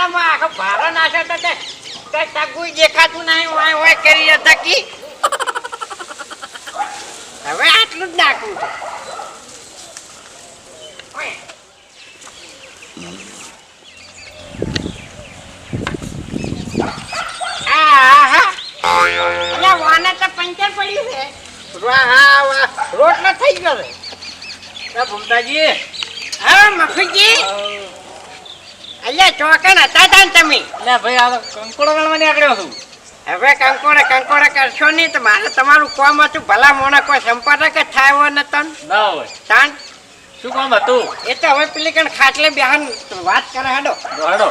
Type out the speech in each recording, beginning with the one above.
આખો ભારો નાખ્યો તો તે કઈ ટકુય દેખાતું નહીં વાય વાય કરી થકી. હવે આટલું જ તો પંચર પડ્યું છે. રોટલો થઈ ગયો છે. એ ભૂમતાજી. હા મફુજી અલ્યા ચોકન હતા તા ને તમે. લે ભાઈ આ તો કંકોડો ગણવા નીકળ્યો છું હવે કંકોડા કંકોડા કરશો નહીં તો મારે તમારું કોમ હતું. ભલા મોણા કોઈ સંપર્ક જ થાય હોય ને. ના હોય. તાન. શું કામ હતું? એ તો હવે પેલી કણ ખાટલે બેહાન વાત કરે હેડો. દોડો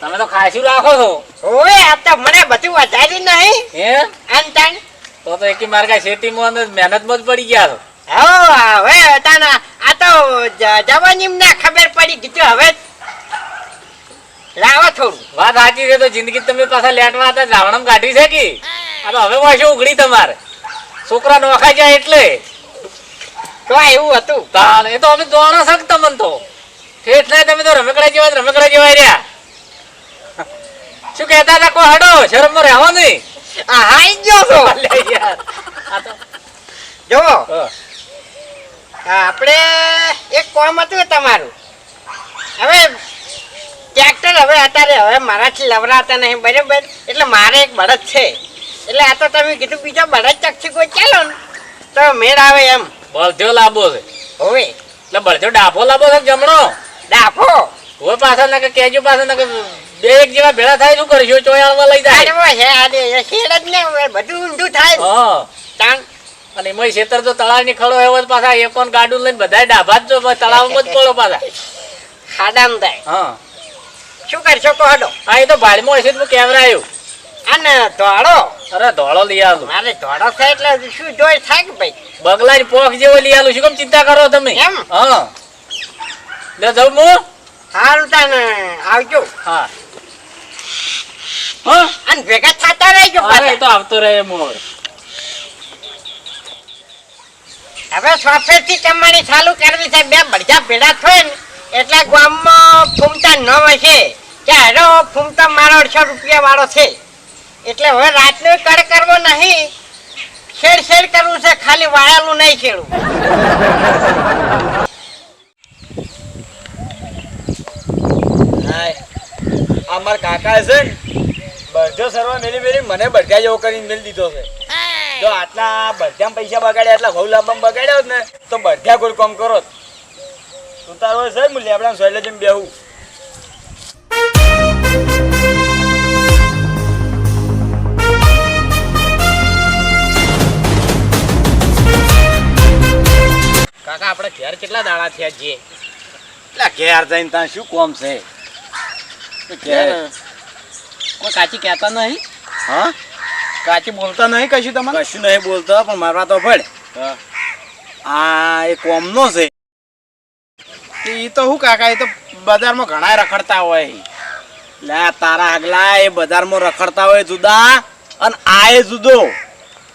તમે તો ખાસી રાખો છો. ઓએ આ તો મને બધું વધારી નહીં. હે? અન તાન. તો તો એકી માર્ગા શેતીમાં અને મહેનતમાં જ પડી ગયા છો. હો હવે અટાના આ તો જ- જવાની ના ખબર પડી કીધું હવે લાવો થોડું. વાત સાચી છે તો જિંદગી તમે પાછા લેટવા હતા રાવણમ કાઢી છે કે? આ તો હવે વાંચો ઉઘડી તમારે. છોકરા નોખા જાય એટલે. તો એવું હતું. તાણ એ તો અમે દોણો શક તમને તો? એટલે તમે તો રમકડા જેવા રમકડા જેવા રહ્યા. શું કહેતા હતા કોઈ હડો? શરમ રહેવા રહેવો નહીં. આ હાઈ ગયો છો યાર આ તો જો. આપણે એક કામ હતું તમારું. હવે ટ્રેક્ટર હવે અત્યારે હવે મારાથી લવરાતા નહીં બરાબર? એટલે મારે એક બળદ છે. એટલે આ તો તમે કીધું બીજા બળદ ચકથી કોઈ ચાલો ને. તો મેળ આવે એમ. બળધ્યો લાંબો છે. હોવે. એટલે બળધ્યો ડાફો લાંબો છે જમણો? ડાફો? હવે પાછળ ના કે કેજો પાછળ ના કે બે એક જેવા ભેળા થાય શું કરશો? ચોયાળમાં લઈ જાય. આડવો છે શેડ જ ને બધું ઊંધું થાય. હા. તાણ. અને એમાં ખેતર તો તળાવની ખડો એવો પાછા એ એકોન ગાડું લઈને બધા ડાભા જ જો તળાવમાં જ પડો પાછા. ખાડામ થાય. હા. શું કરશો કહો હડો હા એ તો ભાડમાં હશે હું કેમેરા આવ્યું અને ધોળો? અરે ધોળો લઈ આલું. મારે ધોળો થાય એટલે શું જોઈ થાય કે ભાઈ? બગલા પોખ જેવો લઈ આલું. શું કેમ ચિંતા કરો તમે? એમ? હા. લે જવું હું? હારું તાને આવજો. હા. હા? અને ભેગા થતા રહેજો અરે તો આવતો રહે મોર હવે સોફ્ટવેરથી કમાણી ચાલુ કરવી છે. બે બળજા ભેડા થાય ને એટલે ગામમાં ફૂમતા ન હશે કે હેરો ફૂમતા મારો અઢસો રૂપિયા વાળો છે. એટલે હવે રાતનો કડ કરવો નહીં. શેડ શેડ કરવું છે. ખાલી વાળાનું નહીં છેડવું. આ મારા કાકા છે ને બધો સર્વ મેલી મેલી મને બધા જેવો કરીને મેલી દીધો છે. જો આટલા બધા પૈસા બગાડ્યા એટલા ઘઉં લાંબા બગાડ્યા ને તો બધા કોઈ કામ કરો તું તારો છે હું લેબડા સોયલે જેમ બેહું. કાકા આપણે ઘેર કેટલા દાડા થયા છીએ? એટલે ઘેર જઈને ત્યાં શું કોમ છે? કોઈ કાચી કહેતા નહીં? હા? કાચી બોલતા નહીં કશું તમારે કશું નહીં બોલતા પણ મારા તો પડ. આ એ કોમનો છે. એ તો હું કાકા એ તો બજારમાં ઘણા રખડતા હોય. લે તારા આગલા એ બજારમાં રખડતા હોય જુદા અને આ એ જુદો.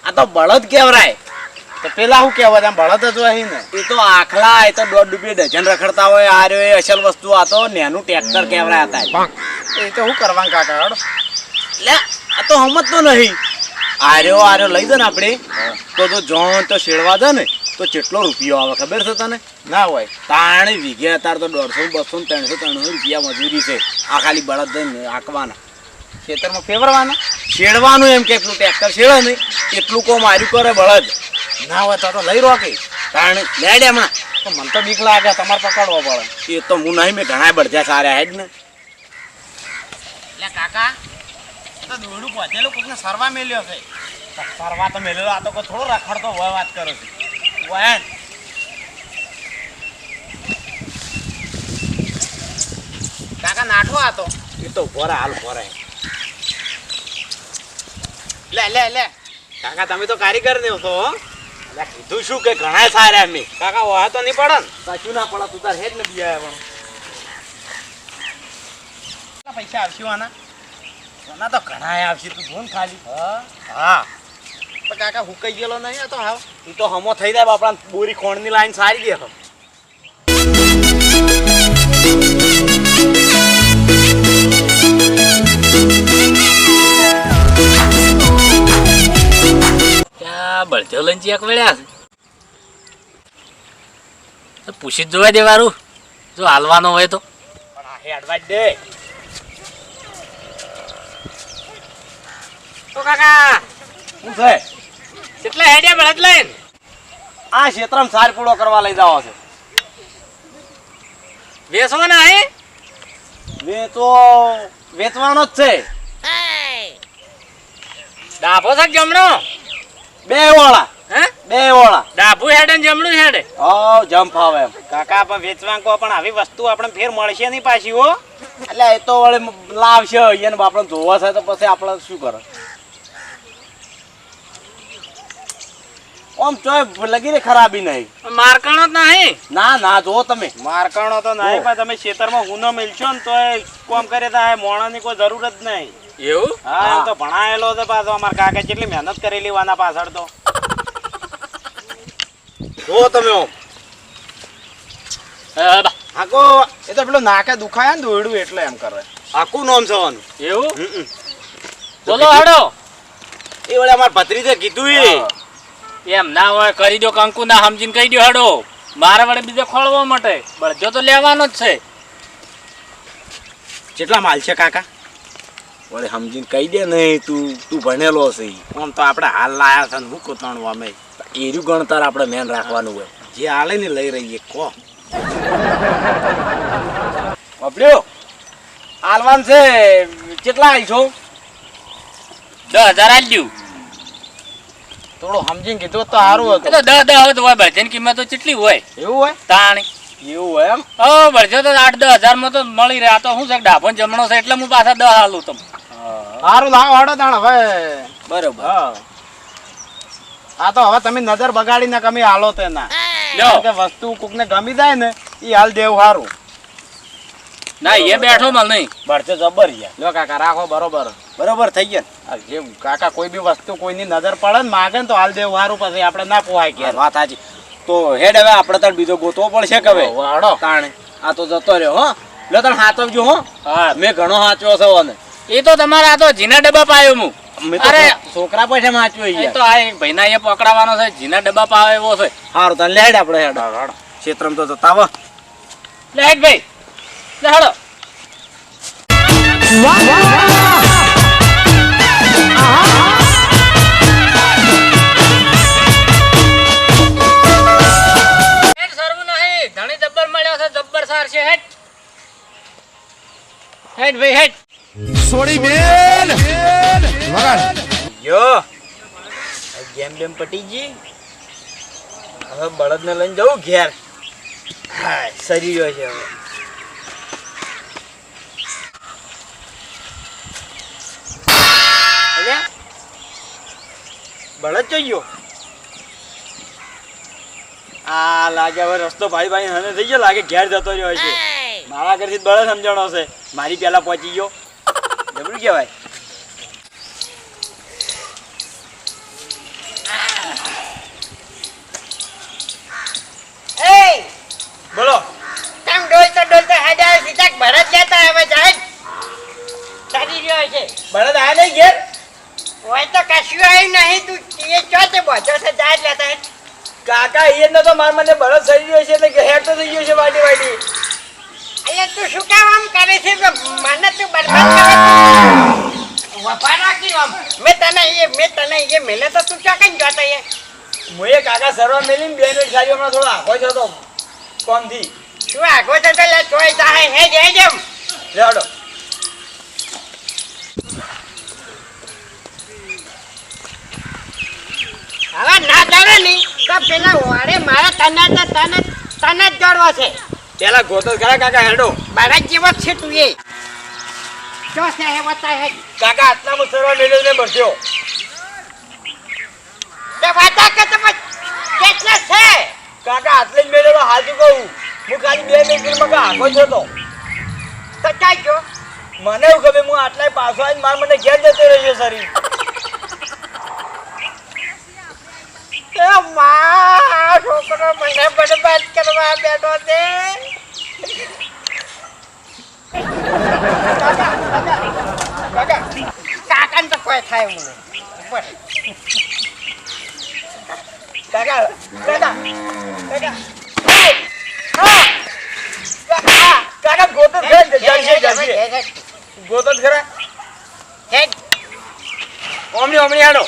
આ તો બળદ કેવરાય તો પેલા શું કહેવાય આમ બળદ જ હોય ને. એ તો આખલા એ તો દોઢ રૂપિયા ડઝન રખડતા હોય આ રહ્યો એ અસલ વસ્તુ. આ તો નેનું ટ્રેક્ટર કહેવાય હતા એ તો શું કરવાનું કાકા લે આ તો સમજતો નહીં. આર્યો આર્યો લઈ દે ને આપણે. તો તો જોન તો શેડવા દે ને તો કેટલો રૂપિયો આવે ખબર છે તને? ના હોય. તાણે વીઘે અત્યારે તો દોઢસો બસો ને ત્રણસો ત્રણસો રૂપિયા મજૂરી છે. આ ખાલી બળદ ને આંકવાના. ખેતરમાં ફેરવાના? શેડવાનું એમ કે એટલું ટ્રેક્ટર શેડે નહીં. એટલું કોમ આર્યું કરે બળદ. ના હોય તો તો લઈ રોકી કારણ લેડે હમણાં. તો મને તો બીક લાગે તમારે પકડવો પડે. એ તો હું નહીં મેં ઘણા બળજા સારા હેડ ને. એટલે કાકા તો દોડું પહોંચેલું કોકને સરવા મેલ્યો છે. સરવા તો મેલેલો આ તો કોઈ થોડો રખડતો હોય વાત કરો છો. વયન કાકા નાઠો આ તો. એ તો ભોરા હાલ ભોરા લે લે લે. કાકા તમે તો કારીગર ને છો હો. કીધું શું કે ઘણા સારા મેં કાકા વાહ તો નહીં પડે ને. કશું ના પડે તું તાર હેડ ને બિયા પણ પૈસા આવશે આના? સોના તો ઘણા આવશે તું જોન ખાલી. હા. હા. તો કાકા હુકાઈ ગયેલો નહીં તો હા એ તો હમો થઈ જાય બાપડા બોરી ખોણની લાઈન સારી દે બળજો લઈને ચેક વળ્યા છે. પૂછી જોવા દે વારું. જો હાલવાનો હોય તો. પણ આ હેડવા જ દે. તો કાકા શું છે? કેટલા હેડ્યા બળદ લઈને? આ ક્ષેત્રમાં સાર પૂળો કરવા લઈ જાવ છે. વેસવાના હે? મેં તો વેચવાનો જ છે. ડાભો છે કે જમણો? બે વાળા હે? બે વાળા ડાબુ હેડે ને જમણું હેડે? ઓ જમ્પ આવે એમ. કાકા પણ વેચવા કો પણ આવી વસ્તુ આપણે ફેર મળશે નહીં પાછી હો. એટલે એ તો વળે લાવશે અહીંયા આપણે જોવા છે તો પછી આપણે શું કરે? ઓમ ચોય લગી રે ખરાબી નહીં. મારકાણો તો નહીં? ના ના જો તમે. મારકાણો તો નહીં પણ તમે ખેતરમાં હુનો મિલશો ને તો કોમ કરે તો મોણાની કોઈ જરૂર જ નહીં. એવું? હા તો ભણાયેલો છે પાછો. અમારા કાકા કેટલી મહેનત કરેલી વાના પાછળ તો. જો તમે ઓમ હા, એ તો પેલું નાકે દુખાય ને દોડ્યું એટલે એમ કરે. આખું નોમ સવાનું એવું? બોલો હેડો. એ વળે અમાર ભત્રીજે કીધું એ. એમ ના હોય કરી દો કંકુ ના સમજીને કહી દો હાડો. મારે વડે બીજે ખોળવા માટે. બળજો તો લેવાનો જ છે. કેટલા માલ છે કાકા? વળે સમજીને કહી દે નહીં તું તું ભણેલો છે. આમ તો આપણે હાલ લાયા છે ને હું કોતણવા અમે એર્યું ગણતર આપણે મેન રાખવાનું હોય. જે હાલે ને લઈ રહીએ કો બાપડ્યો આલવાન છે. કેટલા આવી છો? દસ હજાર આવી થોડું સમજીને કીધું તો સારું હતું તો દસ દસ હોય તો હોય બળજોની કિંમત તો કેટલી હોય. એવું હોય? તાણી. એવું હોય એમ? હવે ભરજો તો આઠ દસ હજારમાં તો મળી રહ્યા તો શું છે ડાભો જમણો છે એટલે હું પાછા દસ હાલું તમે સારું લાવો હડો તાણ હવે. બરોબર. આ તો હવે તમે નજર બગાડીને કમી હાલો તે ના. કે વસ્તુ કોકને ગમી જાય ને એ હાલ દેવું સારું ના એ બેઠો મલ નહીં. ભરતે જબર યાર લ્યો કાકા રાખો બરોબર. બરોબર થઈ ગયા જે કાકા કોઈ બી વસ્તુ કોઈની નજર પડે ને માગે ને તો હાલ દેવું સારું પછી આપણે ના પોહાય કે વાત સાચી. તો હેડ હવે આપણે તાર બીજો ગોતવો પડશે કે હવે? વાડો તાણે. આ તો જતો રહ્યો હો. લો તને હાચવજો હો. હા. મેં ઘણો હાચવ્યો છે ઓને એ તો તમારે આ તો જીના ડબ્બા પાયો હું અરે છોકરા પાસે હાચવ્યો એ તો આ ભાઈ એ પકડાવાનો છે જીના ડબ્બા પાવે એવો છે. સારું તને લેડ આપણે હેડ. ક્ષેત્રમાં તો જતા આવો. લે હેડ ભાઈ લે હેડ. સરવું નહીં ધણી જબ્બર મળ્યો છે જબ્બર સાર છે હેડ. હેડ બેન! હેડ યો! આ ગેમ બેમ પટી ગઈ? હવે બળદને લઈને જવું ઘેર. હા સરી ગયો છે હવે. બળદ જઈ ગયો? આ લાગે હવે રસ્તો ભાઈ ભાઈ હને થઈ ગયો લાગે ઘેર જતો રહ્યો છે મારા ઘરથી બળદ સમજણો છે મારી પહેલા પહોંચી ગયો. જબરું કહેવાય. બોલો. તમ ડોલતો ડોલતો હેડા સીધા ભરત લેતા હવે જાય ચાલી રહ્યો છે. ભરત આયા નહીં ઘેર? હોય તો કશું આવ્યું નહીં તું એ ચો તે બોધો છે જાય લેતા કાકા એ ન તો માર મને ભરત સરી રહ્યો છે એટલે હેડ તો થઈ ગયો છે વાટી વાટી અલ્યા તું શું કામ આમ કરે છે? મને તું બરબાદ કરે વફા રાખી આમ. મેં તને એ મેં તને એ મેલે તો તું ક્યાં કઈ જોતો એ મુએ કાકા સરવા મેલીને બે મિનિટ ખાલી હમણાં થોડો આખો જ હતો કોમથી. શું આખો છો તો લે ચોય જાય હે જ હે જેમ લેવડો હવે ના જાણે નહીં તો પેલા વાળે મારા તને તને તને જ જોડવો છે. પેલા ગોતો ખરા કાકા હેડો. મારા જેવો છે તું એ. જો છે હે બતા હે. કાકા આટલામાં સરવા મેલ્યો ને બરસ્યો તે વાતા કે તો પછી કેટલા છે? કાકા આટલે જ મેળેલો હાજુ કહું. હું ખાલી બે મિનિટમાં કા આખો છો તો તો ચાલજો. મને એવું ખબર હું આટલા પાછો આવીને માર મને ઘેર જતો રહ્યો શરીર. એ મા છોકરો મને આનો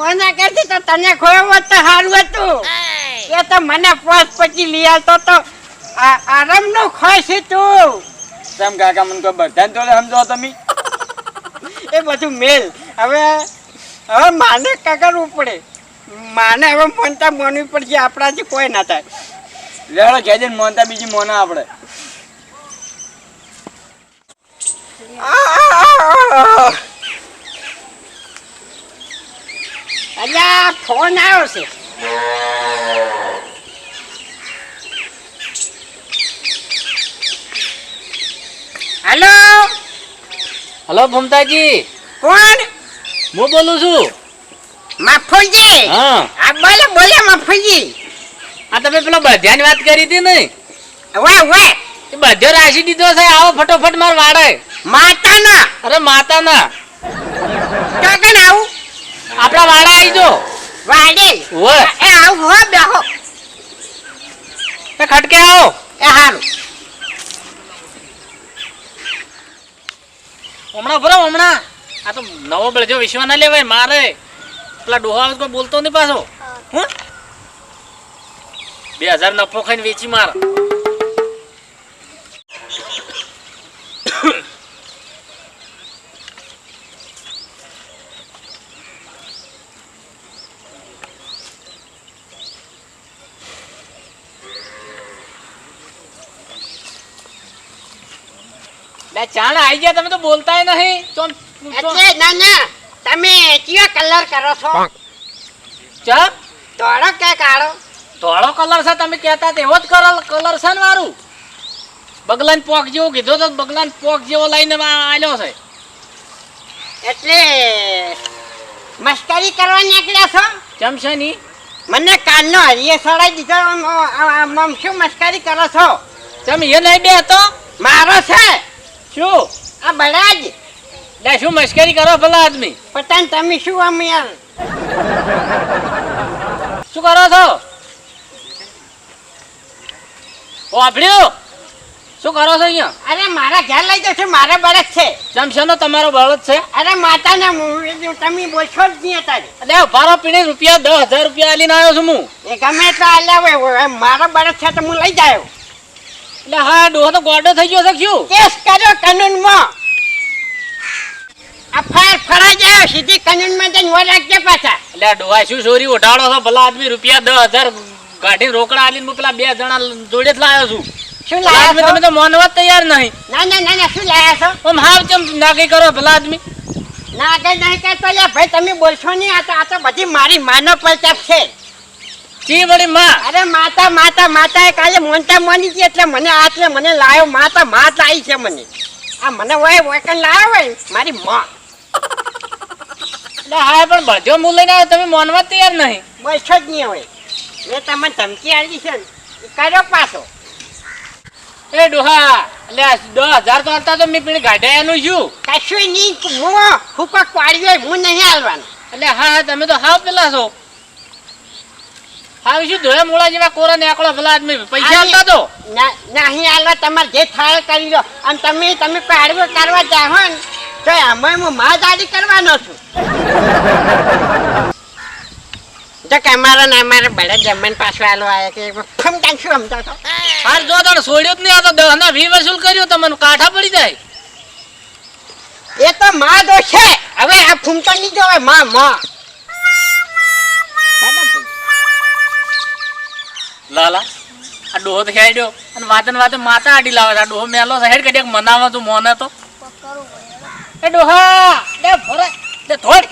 કોના કરતી તો તને ખોયો તો સારું હતું. એ તો મને પોસ પછી લઈ આવતો તો આરામ નો ખોશ તું. સમ કાકા મને કોઈ બધાને તો સમજો તમે. એ બધું મેલ. હવે હવે માને કગરવું પડે માને હવે મનતા માનવી પડશે આપણાથી કોઈ ના થાય. લેડો જઈને મોનતા બીજી મોના આપણે અલ્યા ફોન આવ્યો છે. હલો? હલો ભમતાજી. કોણ? હું બોલું છું? માફુજી હા. આ બોલે બોલે માફુજી આ તમે પેલો બધ્યાની વાત કરી હતી ને વાહ વાહ. એ બધ્યો રાશી દીધો છે આવો ફટોફટ માર વાડે માતાના. અરે માતાના. કાકા આવું. આપણા વાડા આવી જો. વાડે ઓય. એ આવ હો બેહો. એ ખટકે આવો. એ હારું. હમણાં ભરો હમણાં. આ તો નવો બળજો વિશ્વ ના લેવાય મારે. પેલા ડોહા કોઈ બોલતો નહીં પાછો. હું. બે હજાર નફો ખાઈને વેચી માર લે ચાણ આવી ગયા તમે તો બોલતાય નહીં. તો એટલે ના ના તમે કયો કલર કરો છો? ચા? ધોળો કે કાળો? ધોળો કલર છે તમે કહેતા તેવો એવો જ કલર કલર છે ને મારું. બગલાન પોક જેવો કીધો તો બગલાન પોક જેવો લઈને આવ્યો છે. એટલે મસ્કરી કરવા નીકળ્યા છો? કેમ છે ની? મને કાલનો હરિયે સડાઈ દીધો આમ શું મસ્કરી કરો છો? તમે એ નહીં બે હતો મારો છે? શું? આ બળાજ. લે શું મશ્કરી કરો ભલા આદમી? પતાન તમે શું આમ યાર? શું કરો છો? વાપડ્યું શું કરો છો અહીંયા? અરે મારા ઘેર લઈ જશે મારા બળદ છે. જમશેનો તમારો બળદ છે? અરે માતાના તમે બોલશો જ નહીં અત્યારે. અરે ભારો પીને રૂપિયા દસ હજાર રૂપિયા લઈને આવ્યો છું હું. એ ગમે તો આલ્યા હોય મારો બળદ છે તો હું લઈ જાયો એટલે હા ડોહો તો ગોડો થઈ ગયો છે ક્યું કેસ કર્યો કાનૂનમાં. આ ફાર ફરા જાય સીધી કાનૂનમાં જઈને વર રાખજે પાછા. એટલે ડોહા શું ચોરી ઉઠાડો છો? ભલા આદમી રૂપિયા દસ હજાર કાઢીને રોકડા આલીને હું પેલા બે જણા જોડે જ લાવ્યો છું. શું લાયા છો? તમે તો માનવા તૈયાર નહીં. ના ના ના ના શું લાયા છો? ઓમ હાવ ચમ નાગી કરો ભલા આદમી. ના નહીં કહેતો લે ભાઈ તમે બોલશો નહીં આ તો આ તો બધી મારી માનવ પલચાપ છે. ચી વળી માં. અરે માતા માતા માતા એ કાલે મોનતા મોની હતી એટલે મને આ મને લાયો. માતા માતા આવી છે મને. આ મને હોય વૈકન લાયો હોય? મારી માં. એટલે હા પણ બધો હું લઈને આવ્યો તમે માનવા તૈયાર નહીં. બોલશો જ નહીં હોય મેં તમને ધમકી આવી છે ને કર્યો પાછો. એ ડોહા એટલે દસ હજાર તો હતા તો મેં પેલી ગાઢાયાનું શું કશું નહીં હું હુકક પાડ્યો હું નહીં હાલવાનું. એટલે હા હા તમે તો હાવ પેલા છો. હાવ શું ધોયા મૂળા જેવા કોરા ને આકડો ભલા આદમી? પૈસા આપતા તો? નહીં હાલવા તમારે જે થાય કરી લો. અને તમે તમે કોઈ આડવો કરવા જાઓ ને તો આમાં હું માં કરવાનો છું. જો કે અમારા ને અમારા બળે જમણ પાછો આલો આયા કે સમજાય શું સમજાવ છો? હાર જો તને છોડ્યો જ નહીં આ તો ના વી વસૂલ કર્યો તમને કાઠા પડી જાય. એ તો માં દોષ. છે હવે આ ફૂમતો નહીં જોવે માં માં. લાલા આ ડોહો તો હેડ્યો અને વાતે ને વાતે માતા આડી લાવે આ ડોહો મેલો હેડ કડિયાક મનાવે તું મોને તો. એ ડોહા ભરે લે થોડ